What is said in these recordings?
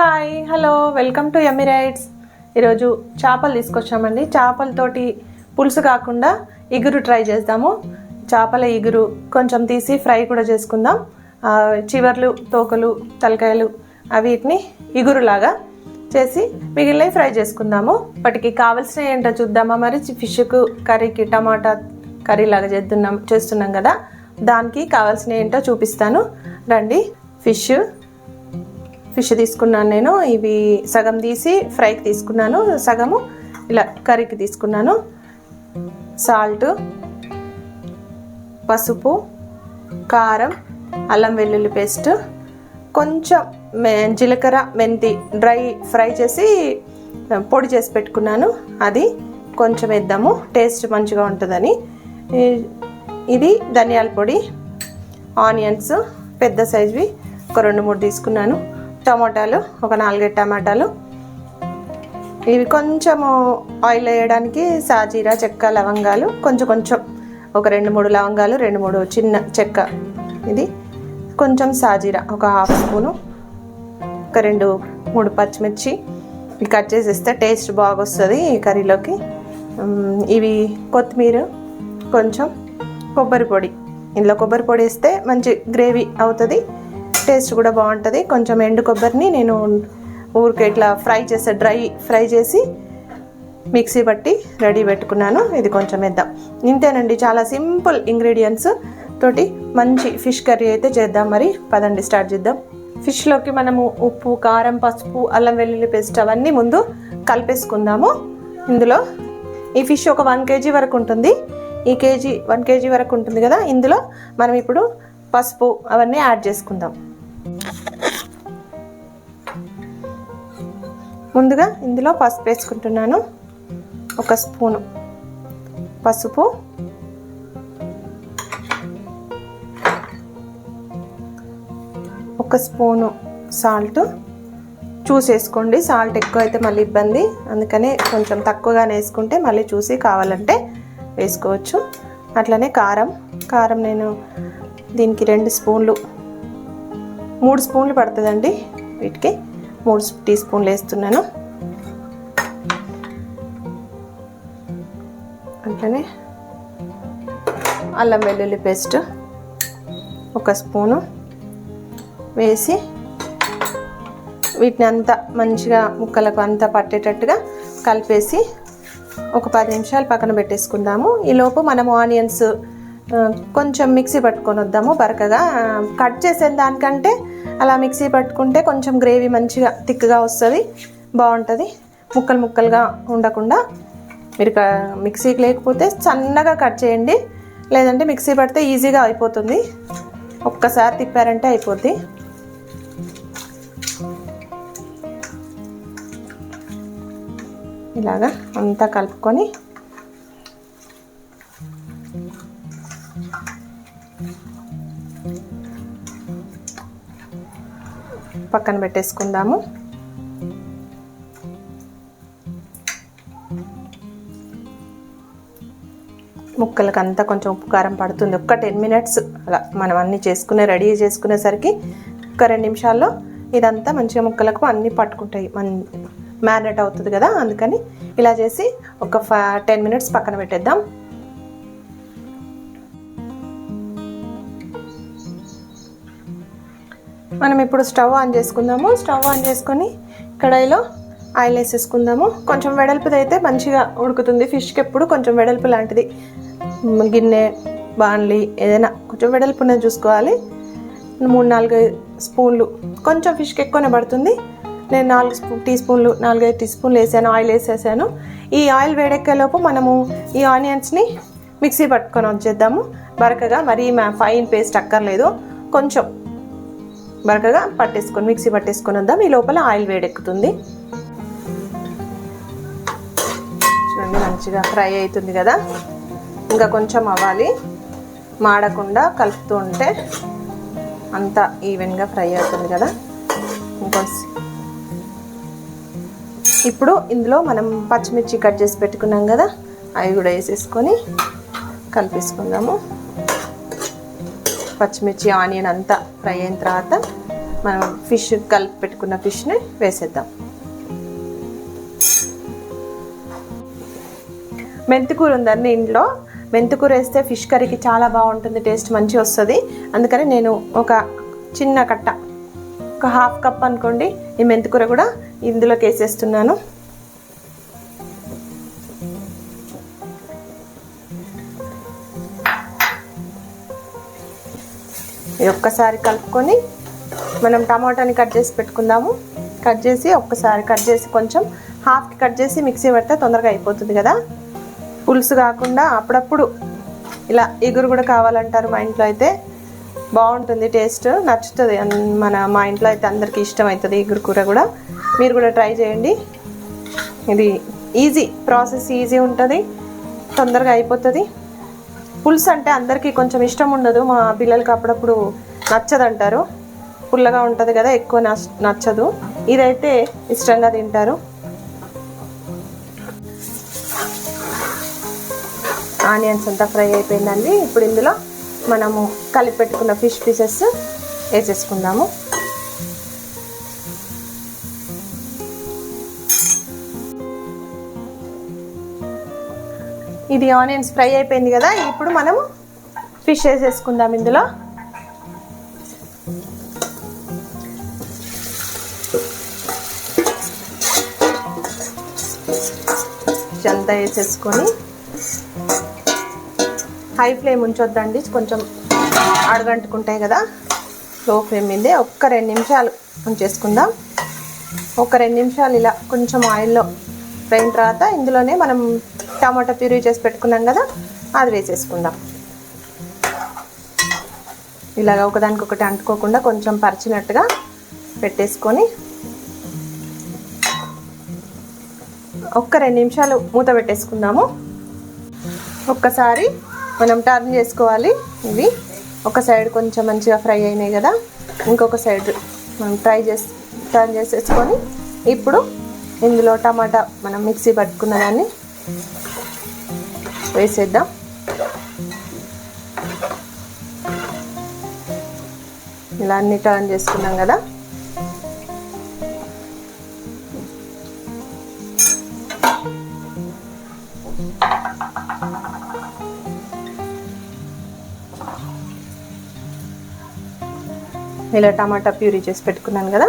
Hi hello welcome to Emirates ఈరోజు చేపలు తీసుకొచ్చామండి. చేపలతోటి పులుసు కాకుండా ఇగురు ట్రై చేద్దాము. చేపల ఇగురు కొంచెం తీసి ఫ్రై కూడా చేసుకుందాం. చివర్లు తోకలు తలకాయలు వీటిని ఇగురులాగా చేసి మిగిలినవి ఫ్రై చేసుకుందాము. వాటికి కావాల్సిన ఏంటో చూద్దామా మరి? ఫిష్కు కర్రీకి టమాటా కర్రీ లాగా చేస్తున్నాం చేస్తున్నాం కదా. దానికి కావాల్సిన ఏంటో చూపిస్తాను. రండి ఫిష్ ఫిష్ తీసుకున్నాను నేను. ఇవి సగం తీసి ఫ్రైకి తీసుకున్నాను. సగము ఇలా కర్రీకి తీసుకున్నాను. సాల్ట్ పసుపు కారం అల్లం వెల్లుల్లి పేస్ట్ కొంచెం మె జీలకర్ర మెంతి డ్రై ఫ్రై చేసి పొడి చేసి పెట్టుకున్నాను. అది కొంచెం వేద్దాము. టేస్ట్ మంచిగా ఉంటుందని. ఇది ధనియాల పొడి ఆనియన్స్ పెద్ద సైజువి ఒక రెండు మూడు తీసుకున్నాను. టమాటాలు ఒక నాలుగైదు టమాటాలు. ఇవి కొంచెము ఆయిల్ వేయడానికి సాజీరా చెక్క లవంగాలు కొంచెం కొంచెం ఒక రెండు మూడు లవంగాలు రెండు మూడు చిన్న చెక్క. ఇది కొంచెం సాజీరా ఒక హాఫ్ స్పూను ఒక రెండు మూడు పచ్చిమిర్చి. ఇవి కట్ చేసేస్తే టేస్ట్ బాగొస్తుంది ఈ కర్రీలోకి. ఇవి కొత్తిమీర కొంచెం కొబ్బరి పొడి. ఇందులో కొబ్బరి పొడి వేస్తే మంచి గ్రేవీ అవుతుంది. టేస్ట్ కూడా బాగుంటుంది. కొంచెం ఎండు కొబ్బరిని నేను ఊరికే ఇట్లా ఫ్రై చేసే డ్రై ఫ్రై చేసి మిక్సీ పట్టి రెడీ పెట్టుకున్నాను. ఇది కొంచెం వేద్దాం. ఇంతేనండి చాలా సింపుల్ ఇంగ్రీడియంట్స్ తోటి మంచి ఫిష్ కర్రీ అయితే చేద్దాం. మరి పదండి స్టార్ట్ చేద్దాం. ఫిష్లోకి మనము ఉప్పు కారం పసుపు అల్లం వెల్లుల్లి పేస్ట్ అవన్నీ ముందు కలిపేసుకుందాము. ఇందులో ఈ ఫిష్ ఒక వన్ కేజీ వరకు ఉంటుంది. ఈ కేజీ వన్ కేజీ వరకు ఉంటుంది కదా. ఇందులో మనం ఇప్పుడు పసుపు అవన్నీ యాడ్ చేసుకుందాం. ముందుగా ఇందులో పసుపు వేసుకుంటున్నాను. ఒక స్పూను పసుపు. ఒక స్పూను సాల్ట్. చూసేసుకోండి సాల్ట్ ఎక్కువ అయితే మళ్ళీ ఇబ్బంది. అందుకనే కొంచెం తక్కువగానే వేసుకుంటే మళ్ళీ చూసి కావాలంటే వేసుకోవచ్చు. అట్లనే కారం. కారం నేను దీనికి రెండు స్పూన్లు మూడు స్పూన్లు పడుతుందండి వీటికి. మూడు టీ స్పూన్లు వేస్తున్నాను. అట్లనే అల్లం వెల్లుల్లి పేస్ట్ ఒక స్పూను వేసి వీటిని అంతా మంచిగా ముక్కలకు అంతా పట్టేటట్టుగా కలిపేసి ఒక పది నిమిషాలు పక్కన పెట్టేసుకుందాము. ఈలోపు మనము ఆనియన్స్ కొంచెం మిక్సీ పట్టుకొని వద్దాము. బరకగా కట్ చేసే దానికంటే అలా మిక్సీ పట్టుకుంటే కొంచెం గ్రేవీ మంచిగా థిక్గా వస్తుంది బాగుంటుంది. ముక్కలు ముక్కలుగా ఉండకుండా మీరు క- మిక్సీకి లేకపోతే సన్నగా కట్ చేయండి. లేదంటే మిక్సీ పడితే ఈజీగా అయిపోతుంది. ఒక్కసారి తిప్పారంటే అయిపోద్ది. ఇలాగా అంతా కలుపుకొని పక్కన పెట్టేసుకుందాము. ముక్కలకంతా కొంచెం ఉప్పు కారం పడుతుంది. ఒక్క టెన్ మినిట్స్ అలా మనం అన్నీ చేసుకునే రెడీ చేసుకునేసరికి ఒక రెండు నిమిషాల్లో ఇదంతా మంచిగా ముక్కలకు అన్నీ పట్టుకుంటాయి. మన మ్యారినేట్ అవుతుంది కదా అందుకని ఇలా చేసి ఒక ఫైవ్ టెన్ మినిట్స్ పక్కన పెట్టేద్దాం. మనం ఇప్పుడు స్టవ్ ఆన్ చేసుకుందాము. స్టవ్ ఆన్ చేసుకొని కడాయిలో ఆయిల్ వేసేసుకుందాము. కొంచెం వెడల్పుది అయితే మంచిగా ఉడుకుతుంది. ఫిష్కి ఎప్పుడు కొంచెం వెడల్పు లాంటిది. గిన్నె బాన్లీ ఏదైనా కొంచెం వెడల్పునే చూసుకోవాలి. మూడు నాలుగు స్పూన్లు. కొంచెం ఫిష్కి ఎక్కువనే పడుతుంది. నేను నాలుగు స్పూ టీ స్పూన్లు నాలుగైదు టీ స్పూన్లు వేసాను. ఆయిల్ వేసేసాను. ఈ ఆయిల్ వేడెక్కేలోపు మనము ఈ ఆనియన్స్ని మిక్సీ పట్టుకొని వచ్చేద్దాము బరకగా మరీ మా ఫైన్ పేస్ట్ అక్కర్లేదు. కొంచెం బరకగా పట్టేసుకొని మిక్సీ పట్టేసుకొని వద్దాం. ఈ లోపల ఆయిల్ వేడెక్కుతుంది. చూడండి మంచిగా ఫ్రై అవుతుంది కదా. ఇంకా కొంచెం అవ్వాలి. మాడకుండా కలుపుతూ ఉంటే అంతా ఈవెన్గా ఫ్రై అవుతుంది కదా. ఇంకో ఇప్పుడు ఇందులో మనం పచ్చిమిర్చి కట్ చేసి పెట్టుకున్నాం కదా. అవి కూడా వేసేసుకొని కలిపేసుకుందాము. పచ్చిమిర్చి ఆనియన్ అంతా ఫ్రై అయిన తర్వాత మనం ఫిష్ కలిపి పెట్టుకున్న ఫిష్ని వేసేద్దాం. మెంతికూర ఉందండి ఇంట్లో. మెంతికూర వేస్తే ఫిష్ కర్రీకి చాలా బాగుంటుంది టేస్ట్ మంచిగా వస్తుంది. అందుకని నేను ఒక చిన్న కట్ట ఒక హాఫ్ కప్ అనుకోండి ఈ మెంతికూర కూడా ఇందులోకి వేసేస్తున్నాను. ఇది ఒక్కసారి కలుపుకొని మనం టమాటాని కట్ చేసి పెట్టుకుందాము. కట్ చేసి ఒక్కసారి కట్ చేసి కొంచెం హాఫ్కి కట్ చేసి మిక్సీ పెడితే తొందరగా అయిపోతుంది కదా. పులుసు కాకుండా అప్పుడప్పుడు ఇలా ఎగురు కూడా కావాలంటారు మా ఇంట్లో అయితే. బాగుంటుంది టేస్ట్ నచ్చుతుంది. అన్- మన మా ఇంట్లో అయితే అందరికీ ఇష్టం అవుతుంది ఎగురు కూర కూడా. మీరు కూడా ట్రై చేయండి. ఇది ఈజీ ప్రాసెస్ ఈజీ ఉంటుంది. తొందరగా అయిపోతుంది. పులుసు అంటే అందరికీ కొంచెం ఇష్టం ఉండదు. మా పిల్లలకి అప్పుడప్పుడు నచ్చదంటారు. పుల్లగా ఉంటుంది కదా ఎక్కువ నచ్చదు. ఇదైతే ఇష్టంగా తింటారు. ఆనియన్స్ అంతా ఫ్రై అయిపోయిందండి. ఇప్పుడు ఇందులో మనము కలిపి పెట్టుకున్న ఫిష్ పీసెస్ వేసేసుకుందాము. ఇది ఆనియన్స్ ఫ్రై అయిపోయింది కదా ఇప్పుడు మనము ఫిష్ వేసేసుకుందాం ఇందులో. అంతా వేసేసుకొని హై ఫ్లేమ్ ఉంచొద్దండి కొంచెం అడగంటుకుంటాయి కదా లో ఫ్లేమ్ మీదే ఒక్క రెండు నిమిషాలు ఉంచేసుకుందాం. ఒక రెండు నిమిషాలు ఇలా కొంచెం ఆయిల్లో ఫ్రైన తర్వాత ఇందులోనే మనం టమాటా ప్యూరీ చేసి పెట్టుకున్నాం కదా అది వేసేసుకుందాం. ఇలాగ ఒకదానికొకటి అంటుకోకుండా కొంచెం పరిచినట్టుగా పెట్టేసుకొని ఒక్క రెండు నిమిషాలు మూత పెట్టేసుకుందాము. ఒక్కసారి మనం టర్న్ చేసుకోవాలి. ఇవి ఒక సైడ్ కొంచెం మంచిగా ఫ్రై అయినాయి కదా ఇంకొక సైడ్ మనం ట్రై చేసి టర్న్ చేసేసుకొని ఇప్పుడు ఇందులో టమాటా మనం మిక్సీ పట్టుకున్న దాన్ని వేసేద్దాం. ఇలా అన్ని టర్న్ చేసుకున్నాం కదా. ఇలా టమాటా ప్యూరీ చేసి పెట్టుకున్నాను కదా.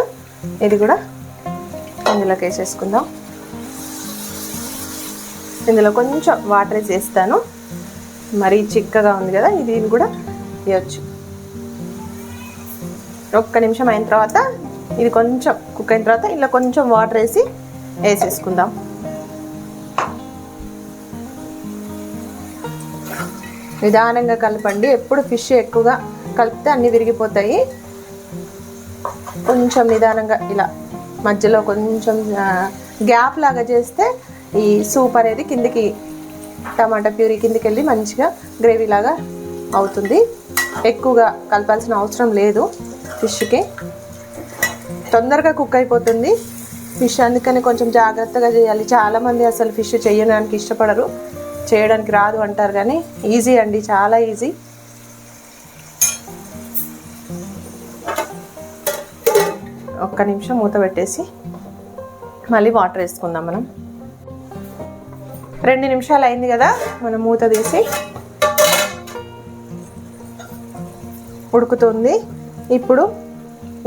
ఇది కూడా అందులోకి వేసేసుకుందాం. ఇందులో కొంచెం వాటర్ వేస్తాను మరీ చిక్కగా ఉంది కదా ఇది కూడా వేయచ్చు. ఒక్క నిమిషం అయిన తర్వాత ఇది కొంచెం కుక్ అయిన తర్వాత ఇలా కొంచెం వాటర్ వేసి వేసేసుకుందాం. నిదానంగా కలపండి. ఎప్పుడు ఫిష్ ఎక్కువగా కలిపితే అన్నీ విరిగిపోతాయి. కొంచెం నిదానంగా ఇలా మధ్యలో కొంచెం గ్యాప్ లాగా చేస్తే ఈ సూప్ అనేది కిందికి టమాటా ప్యూరీ కిందికి వెళ్ళి మంచిగా గ్రేవీ లాగా అవుతుంది. ఎక్కువగా కలపాల్సిన అవసరం లేదు ఫిష్కి. తొందరగా కుక్ అయిపోతుంది ఫిష్. అందుకని కొంచెం జాగ్రత్తగా చేయాలి. చాలామంది అసలు ఫిష్ చేయడానికి ఇష్టపడరు చేయడానికి రాదు అంటారు కానీ ఈజీ అండి చాలా ఈజీ. ఒక్క నిమిషం మూత పెట్టేసి మళ్ళీ వాటర్ వేసుకుందాం మనం. రెండు నిమిషాలు అయింది కదా మనం మూత తీసి ఉడుకుతుంది. ఇప్పుడు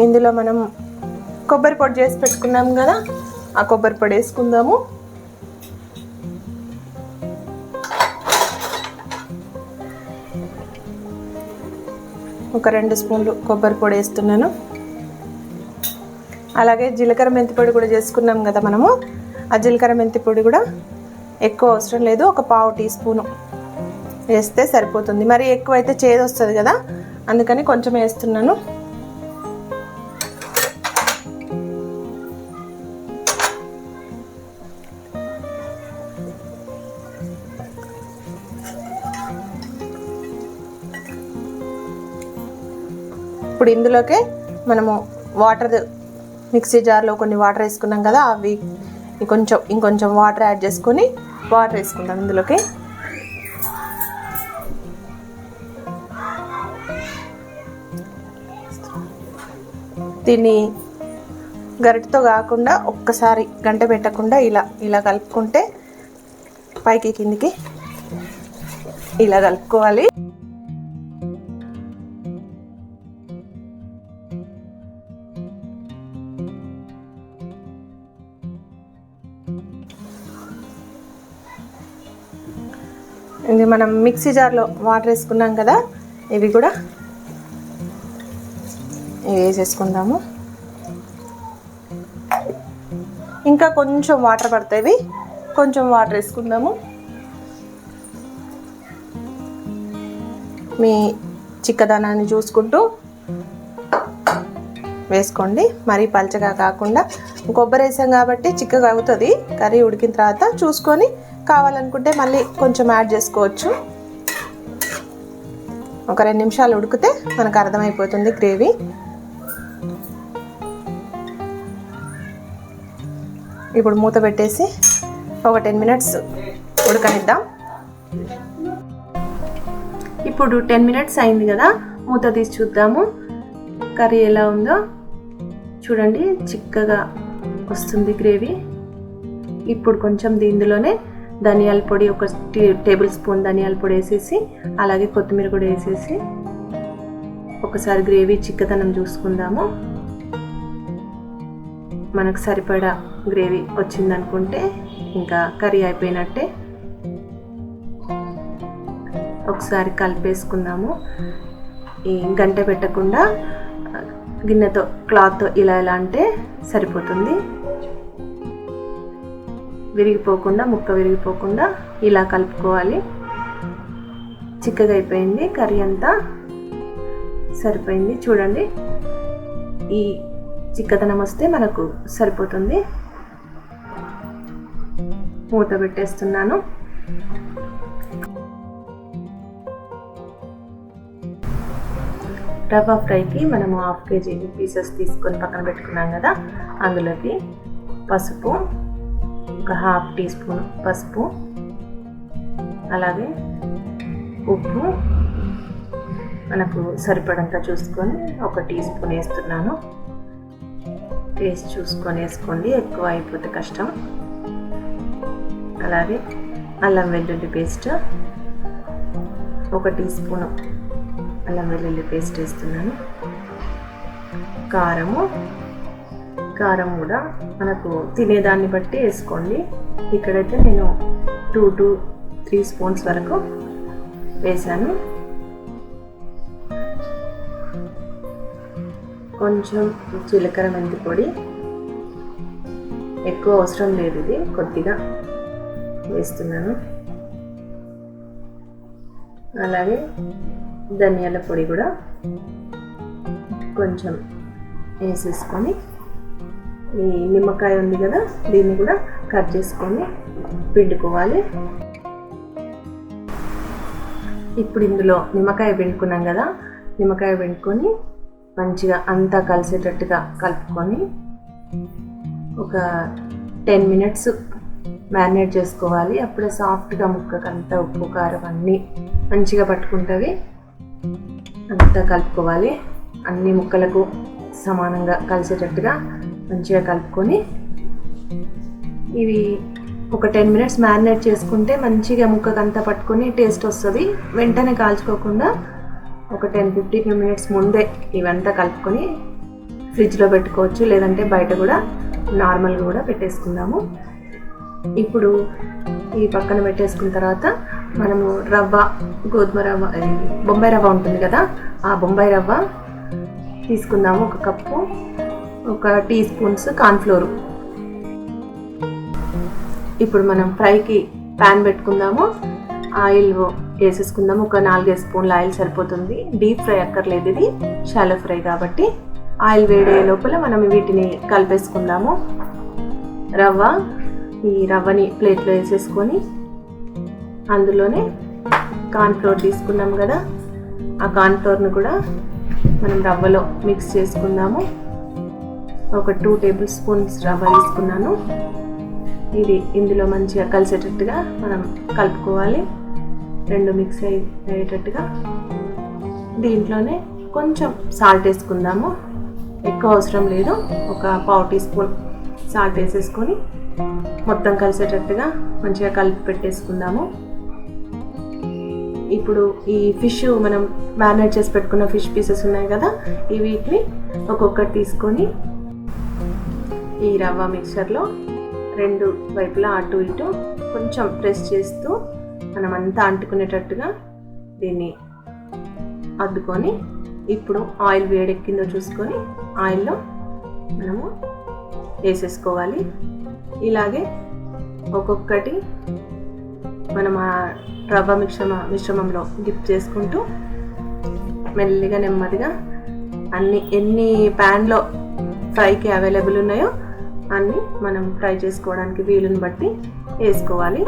ఇందులో మనం కొబ్బరి పొడి చేసి పెట్టుకున్నాం కదా ఆ కొబ్బరి పొడి వేసుకుందాము. ఒక రెండు స్పూన్లు కొబ్బరి పొడి వేస్తున్నాను. అలాగే జీలకర్ర మెంతి పొడి కూడా చేసుకున్నాం కదా మనము. ఆ జీలకర్ర మెంతి పొడి కూడా ఎక్కువ అవసరం లేదు ఒక పావు టీ స్పూను వేస్తే సరిపోతుంది. మరి ఎక్కువ అయితే చేదు వస్తుంది కదా అందుకని కొంచెం వేస్తున్నాను. ఇప్పుడు ఇందులోకే మనము వాటర్ మిక్సీ జార్లో కొన్ని వాటర్ వేసుకున్నాం కదా అవి కొంచెం ఇంకొంచెం వాటర్ యాడ్ చేసుకొని వాటర్ వేసుకుందాం ఇందులోకి. దీన్ని గరిటతో కాకుండా ఒక్కసారి గంట పెట్టకుండా ఇలా ఇలా కలుపుకుంటే పైకి కిందికి ఇలా కలుపుకోవాలి. ఇవి మనం మిక్సీ జార్లో వాటర్ వేసుకున్నాం కదా ఇవి కూడా ఇవి వేసేసుకుందాము. ఇంకా కొంచెం వాటర్ పడతాయి కొంచెం వాటర్ వేసుకుందాము. మీ చిక్కదనాన్ని చూసుకుంటూ వేసుకోండి. మరీ పలచగా కాకుండా కొబ్బరి వేసాం కాబట్టి చిక్కగా అవుతుంది. కర్రీ ఉడికిన తర్వాత చూసుకొని కావాలనుకుంటే మళ్ళీ కొంచెం యాడ్ చేసుకోవచ్చు. ఒక రెండు నిమిషాలు ఉడికితే మనకు అర్థమైపోతుంది గ్రేవీ. ఇప్పుడు మూత పెట్టేసి ఒక టెన్ మినిట్స్ ఉడకనిద్దాం. ఇప్పుడు టెన్ మినిట్స్ అయింది కదా మూత తీసి చూద్దాము. కర్రీ ఎలా ఉందో చూడండి చిక్కగా వస్తుంది గ్రేవీ. ఇప్పుడు కొంచెం దీనిలోనే ధనియాల పొడి ఒక టీ- టేబుల్ స్పూన్ ధనియాల పొడి వేసేసి అలాగే కొత్తిమీర కూడా వేసేసి ఒకసారి గ్రేవీ చిక్కదనం చూసుకుందాము. మనకు సరిపడా గ్రేవీ వచ్చిందనుకుంటే ఇంకా కర్రీ అయిపోయినట్టే ఒకసారి కలిపేసుకుందాము. ఈ గంట పెట్టకుండా గిన్నెతో క్లాత్తో ఇలా ఇలా అంటే సరిపోతుంది. విరిగిపోకుండా ముక్క విరిగిపోకుండా ఇలా కలుపుకోవాలి. చిక్కగా అయిపోయింది కర్రీ అంతా. సరిపోయింది. చూడండి. ఈ చిక్కదనం వస్తే మనకు సరిపోతుంది. మూత పెట్టేస్తున్నాను. రవ్వ ఫ్రైకి మనము హాఫ్ కేజీ పీసెస్ తీసుకొని పక్కన పెట్టుకున్నాం కదా అందులోకి పసుపు ఒక హాఫ్ టీ స్పూన్ పసుపు అలాగే ఉప్పు. మనకు సరిపడంత చూసుకొని ఒక టీ స్పూన్ వేస్తున్నాను. టేస్ట్ చూసుకొని వేసుకోండి ఎక్కువ అయిపోతే కష్టం. అలాగే అల్లం వెల్లుల్లి పేస్ట్ ఒక టీ స్పూన్ అల్లం వెల్లుల్లి పేస్ట్ వేస్తున్నాను. కారము కారం కూడా మనకు తినేదాన్ని బట్టి వేసుకోండి. ఇక్కడైతే నేను టూ టు త్రీ స్పూన్స్ వరకు వేసాను కొంచెం జీలకర్ర మెంతి పొడి. ఎక్కువ అవసరం లేదు ఇది కొద్దిగా వేస్తున్నాను. అలాగే ధనియాల పొడి కూడా కొంచెం వేసేసుకొని ఈ నిమ్మకాయ ఉంది కదా దీన్ని కూడా కట్ చేసుకొని పిండుకోవాలి. ఇప్పుడు ఇందులో నిమ్మకాయ పిండుకున్నాం కదా నిమ్మకాయ పిండుకొని మంచిగా అంతా కలిసేటట్టుగా కలుపుకొని ఒక టెన్ మినిట్స్ మ్యారినేట్ చేసుకోవాలి. అప్పుడే సాఫ్ట్గా ముక్కకంతా ఉప్పు కారం అన్నీ మంచిగా పట్టుకుంటుంది అంతా కలుపుకోవాలి. అన్ని ముక్కలకు సమానంగా కలిసేటట్టుగా మంచిగా కలుపుకొని ఇవి ఒక టెన్ మినిట్స్ మ్యారినేట్ చేసుకుంటే మంచిగా ముక్కకంతా పట్టుకొని టేస్ట్ వస్తుంది. వెంటనే కాల్చుకోకుండా ఒక టెన్ ఫిఫ్టీన్ మినిట్స్ ముందే ఇవంతా కలుపుకొని ఫ్రిడ్జ్లో పెట్టుకోవచ్చు. లేదంటే బయట కూడా నార్మల్గా కూడా పెట్టేసుకుందాము. ఇప్పుడు ఈ పక్కన పెట్టేసుకున్న తర్వాత మనము రవ్వ గోధుమ రవ్వ బొంబాయి రవ్వ ఉంటుంది కదా ఆ బొంబాయి రవ్వ తీసుకుందాము ఒక కప్పు. ఒక టీ స్పూన్స్ కార్న్ఫ్లోర్. ఇప్పుడు మనం ఫ్రైకి ప్యాన్ పెట్టుకుందాము. ఆయిల్ వేసేసుకుందాము. ఒక నాలుగైదు స్పూన్ల ఆయిల్ సరిపోతుంది. డీప్ ఫ్రై అక్కర్లేదు ఇది. షాలో ఫ్రై కాబట్టి. ఆయిల్ వేడే లోపల మనం వీటిని కలిపేసుకుందాము. రవ్వ ఈ రవ్వని ప్లేట్లో వేసేసుకొని అందులోనే కార్న్ఫ్లోర్ తీసుకున్నాం కదా. ఆ కార్న్ఫ్లోర్ని కూడా మనం రవ్వలో మిక్స్ చేసుకుందాము. ఒక టూ టేబుల్ స్పూన్స్ రవ్వ తీసుకున్నాను. ఇది ఇందులో మంచిగా కలిసేటట్టుగా మనం కలుపుకోవాలి. రెండు మిక్స్ అయి అయ్యేటట్టుగా. దీంట్లోనే కొంచెం సాల్ట్ వేసుకుందాము. ఎక్కువ అవసరం లేదు. ఒక పావు టీ స్పూన్ సాల్ట్ వేసేసుకొని మొత్తం కలిసేటట్టుగా మంచిగా కలిపి పెట్టేసుకుందాము. ఇప్పుడు ఈ ఫిష్ మనం మ్యారినేట్ చేసి పెట్టుకున్న ఫిష్ పీసెస్ ఉన్నాయి కదా ఈ వీటిని ఒక్కొక్కటి తీసుకొని ఈ రవ్వ మిక్సర్లో రెండు వైపులా అటు ఇటు కొంచెం ప్రెస్ చేస్తూ మనం అంతా అంటుకునేటట్టుగా దీన్ని అద్దుకొని ఇప్పుడు ఆయిల్ వేడెక్కిందో చూసుకొని ఆయిల్లో మనము వేసేసుకోవాలి. ఇలాగే ఒక్కొక్కటి మనం ఆ రవ్వ మిశ్రమ మిశ్రమంలో డిప్ చేసుకుంటూ మెల్లిగా నెమ్మదిగా అన్ని ఎన్ని ప్యాన్లో ఫ్రైకి అవైలబుల్ ఉన్నాయో అన్నీ మనం ఫ్రై చేసుకోవడానికి వీలుని బట్టి వేసుకోవాలి.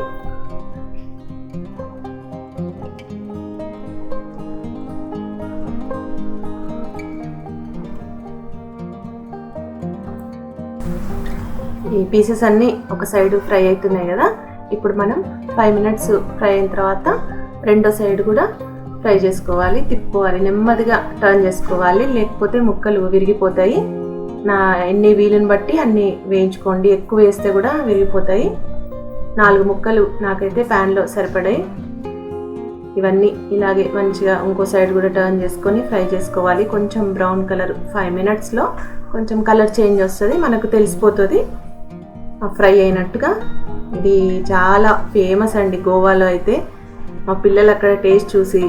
ఈ పీసెస్ అన్నీ ఒక సైడ్ ఫ్రై అవుతున్నాయి కదా. ఇప్పుడు మనం ఫైవ్ మినిట్స్ ఫ్రై అయిన తర్వాత రెండో సైడ్ కూడా ఫ్రై చేసుకోవాలి. తిప్పుకోవాలి. నెమ్మదిగా టర్న్ చేసుకోవాలి. లేకపోతే ముక్కలు విరిగిపోతాయి. నా ఎన్ని వీలుని బట్టి అన్ని వేయించుకోండి. ఎక్కువ వేస్తే కూడా విరిగిపోతాయి. నాలుగు ముక్కలు నాకైతే ప్యాన్లో సరిపడాయి. ఇవన్నీ ఇలాగే మంచిగా ఇంకో సైడ్ కూడా టర్న్ చేసుకొని ఫ్రై చేసుకోవాలి. కొంచెం బ్రౌన్ కలర్ ఫైవ్ మినిట్స్లో కొంచెం కలర్ చేంజ్ వస్తుంది మనకు తెలిసిపోతుంది. ఫ్రై అయినట్టుగా ఇది చాలా ఫేమస్ అండి గోవాలో అయితే. మా పిల్లలు అక్కడ టేస్ట్ చూసి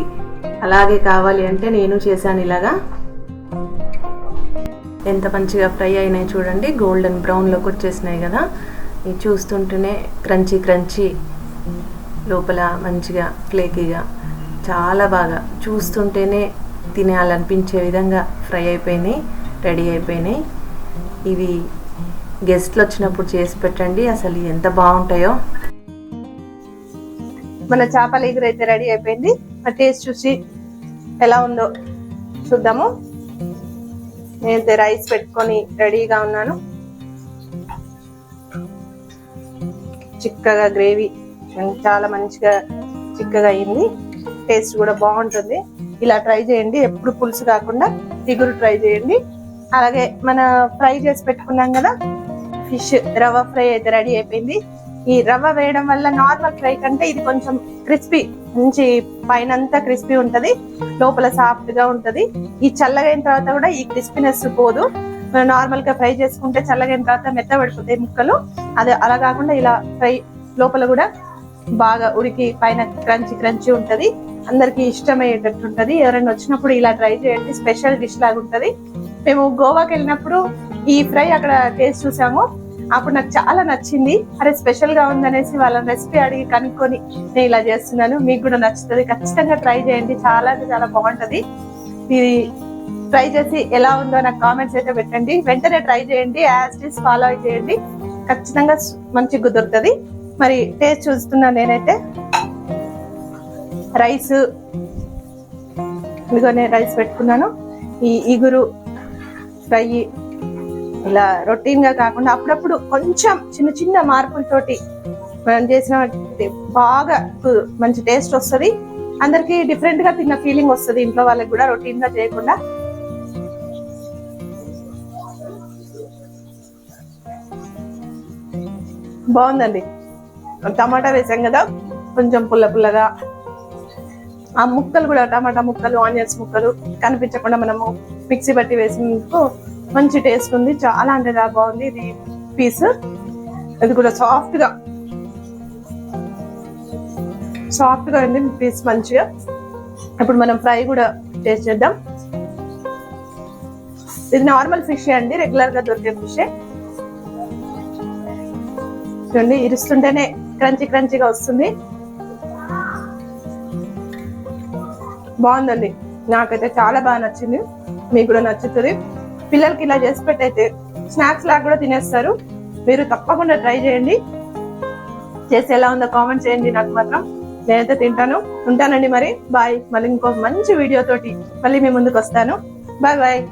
అలాగే కావాలి అంటే నేను చేశాను ఇలాగా. ఎంత మంచిగా ఫ్రై అయినాయి చూడండి. గోల్డెన్ బ్రౌన్లోకి వచ్చేసినాయి కదా. ఇవి చూస్తుంటేనే క్రంచీ క్రంచీ లోపల మంచిగా ఫ్లేకీగా చాలా బాగా చూస్తుంటేనే తినాలనిపించే విధంగా ఫ్రై అయిపోయినాయి రెడీ అయిపోయినాయి. ఇవి గెస్ట్లు వచ్చినప్పుడు చేసి పెట్టండి. అసలు ఎంత బాగుంటాయో. మన చేపల ఎగురైతే రెడీ అయిపోయింది. ఆ టేస్ట్ చూసి ఎలా ఉందో చూద్దాము. నేనైతే రైస్ పెట్టుకొని రెడీగా ఉన్నాను. చిక్కగా గ్రేవీ చాలా మంచిగా చిక్కగా అయింది. టేస్ట్ కూడా బాగుంటుంది. ఇలా ట్రై చేయండి. ఎప్పుడు పులుసు కాకుండా తిగురు ట్రై చేయండి. అలాగే మన ఫ్రై చేసి పెట్టుకున్నాం కదా ఫిష్ రవ్వ ఫ్రై అయితే రెడీ అయిపోయింది. ఈ రవ్వ వేయడం వల్ల నార్మల్ ఫ్రై కంటే ఇది కొంచెం క్రిస్పీ మంచి పైన అంతా క్రిస్పీ ఉంటది లోపల సాఫ్ట్గా ఉంటది. ఈ చల్లగైన తర్వాత కూడా ఈ క్రిస్పీనెస్ పోదు. నార్మల్గా ఫ్రై చేసుకుంటే చల్లగైన తర్వాత మెత్తబడిపోతాయి ముక్కలు. అది అలా కాకుండా ఇలా ఫ్రై లోపల కూడా బాగా ఉడికి పైన క్రంచి క్రంచి ఉంటది. అందరికి ఇష్టమయ్యేటట్టు ఉంటది. ఎవరైనా వచ్చినప్పుడు ఇలా ట్రై చేయండి. స్పెషల్ డిష్ లాగా ఉంటది. మేము గోవాకి వెళ్ళినప్పుడు ఈ ఫ్రై అక్కడ టేస్ట్ చూసాము. అప్పుడు నాకు చాలా నచ్చింది. అరే స్పెషల్గా ఉందనేసి వాళ్ళ రెసిపీ అడిగి కనుక్కొని నేను ఇలా చేస్తున్నాను. మీకు కూడా నచ్చుతుంది. ఖచ్చితంగా ట్రై చేయండి. చాలా అంటే చాలా బాగుంటది. ఇది ట్రై చేసి ఎలా ఉందో నాకు కామెంట్స్ అయితే పెట్టండి. వెంటనే ట్రై చేయండి. యాజ్ ఫాలో చేయండి. ఖచ్చితంగా మంచి కుదురుతుంది మరి టేస్ట్ చూస్తున్నా నేనైతే. రైస్ ఇదిగో నేను రైస్ పెట్టుకున్నాను. ఈ ఇగురు ఫ్రై ఇలా రొటీన్గా కాకుండా అప్పుడప్పుడు కొంచెం చిన్న చిన్న మార్పులతోటి మనం చేసిన బాగా మంచి టేస్ట్ వస్తుంది. అందరికి డిఫరెంట్గా తిన్న ఫీలింగ్ వస్తుంది ఇంట్లో వాళ్ళకి కూడా రొటీన్గా చేయకుండా. బాగుందండి. టమాటా వేసాం కదా కొంచెం పుల్ల పుల్లగా. ఆ ముక్కలు కూడా టమాటా ముక్కలు ఆనియన్స్ ముక్కలు కనిపించకుండా మనము మిక్సీ బట్టి వేసినందుకు మంచి టేస్ట్ ఉంది చాలా అంటే చాలా బాగుంది ఇది పీస్. ఇది కూడా సాఫ్ట్గా. సాఫ్ట్గా ఉంది పీస్ మంచిగా. ఇప్పుడు మనం ఫ్రై కూడా టేస్ట్ చేద్దాం. ఇది నార్మల్ ఫిష్ అండి రెగ్యులర్గా దొరికే ఫిష్ చూడండి ఇరుస్తుంటేనే క్రంచి క్రంచిగా వస్తుంది. బాగుందండి. నాకైతే చాలా బాగా నచ్చింది. మీకు కూడా నచ్చుతుంది. పిల్లలకి ఇలా చేసి పెట్టయితే స్నాక్స్ లాగా కూడా తినేస్తారు. మీరు తప్పకుండా ట్రై చేయండి. చేసి ఎలా ఉందో కామెంట్ చేయండి నాకు మాత్రం. నేనైతే తింటాను. ఉంటానండి మరి. బాయ్. మళ్ళీ ఇంకో మంచి వీడియో తోటి మళ్ళీ మీ ముందుకు వస్తాను. Bye bye.